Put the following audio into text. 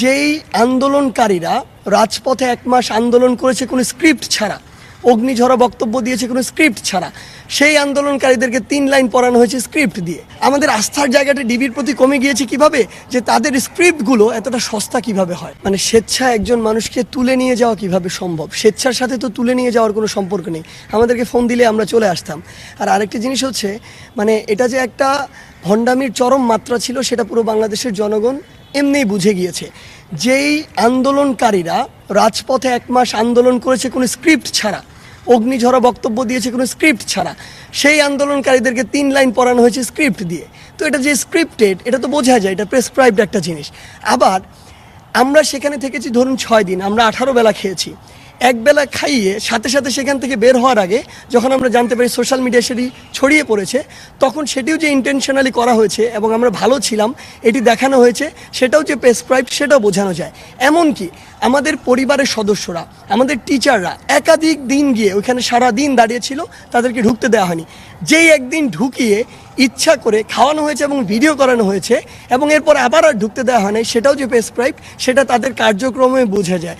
যেই আন্দোলনকারীরা রাজপথে এক মাস আন্দোলন করেছে কোনো স্ক্রিপ্ট ছাড়া অগ্নিঝরা বক্তব্য দিয়েছে কোনো স্ক্রিপ্ট ছাড়া, সেই আন্দোলনকারীদেরকে তিন লাইন পড়ানো হয়েছে স্ক্রিপ্ট দিয়ে। আমাদের আস্থার জায়গাটা ডিবির প্রতি কমে গিয়েছে কীভাবে? যে তাদের স্ক্রিপ্টগুলো এতটা সস্তা কীভাবে হয়? মানে স্বেচ্ছা একজন মানুষকে তুলে নিয়ে যাওয়া কীভাবে সম্ভব? স্বেচ্ছার সাথে তো তুলে নিয়ে যাওয়ার কোনো সম্পর্ক নেই। আমাদেরকে ফোন দিলে আমরা চলে আসতাম। আর আরেকটি জিনিস হচ্ছে মানে এটা যে একটা ভণ্ডামির চরম মাত্রা ছিল, সেটা পুরো বাংলাদেশের জনগণ এমনিই বুঝে গিয়েছে। যেই আন্দোলনকারীরা রাজপথে এক মাস আন্দোলন করেছে কোনো স্ক্রিপ্ট ছাড়া অগ্নিঝরা বক্তব্য দিয়েছে কোনো স্ক্রিপ্ট ছাড়া, সেই আন্দোলনকারীদেরকে তিন লাইন পড়ানো হয়েছে স্ক্রিপ্ট দিয়ে। তো এটা যে স্ক্রিপ্টেড, এটা তো বোঝা যায়, এটা প্রেসক্রাইবড একটা জিনিস। আবার আমরা সেখানে থেকেছি ধরুন ছয় দিন, আমরা আঠারো বেলা খেয়েছি। এক বেলা খাইয়ে সাথে সাথে সেখান থেকে বের হওয়ার আগে যখন আমরা জানতে পারি সোশ্যাল মিডিয়া সেটি ছড়িয়ে পড়েছে, তখন সেটিও যে ইন্টেনশনালি করা হয়েছে এবং আমরা ভালো ছিলাম, এটি দেখানো হয়েছে, সেটাও যে প্রেসক্রাইব সেটাও বোঝানো যায়। এমনকি আমাদের পরিবারের সদস্যরা, আমাদের টিচাররা একাধিক দিন গিয়ে ওইখানে সারা দিন দাঁড়িয়েছিল তাদেরকে ঢুকতে দেওয়া হয়নি। যেই একদিন ঢুকিয়ে ইচ্ছা করে খাওয়ানো হয়েছে এবং ভিডিও করানো হয়েছে এবং এরপর আবার আর ঢুকতে দেওয়া হয় সেটাও যে প্রেসক্রাইব সেটা তাদের কার্যক্রমে বোঝা যায়।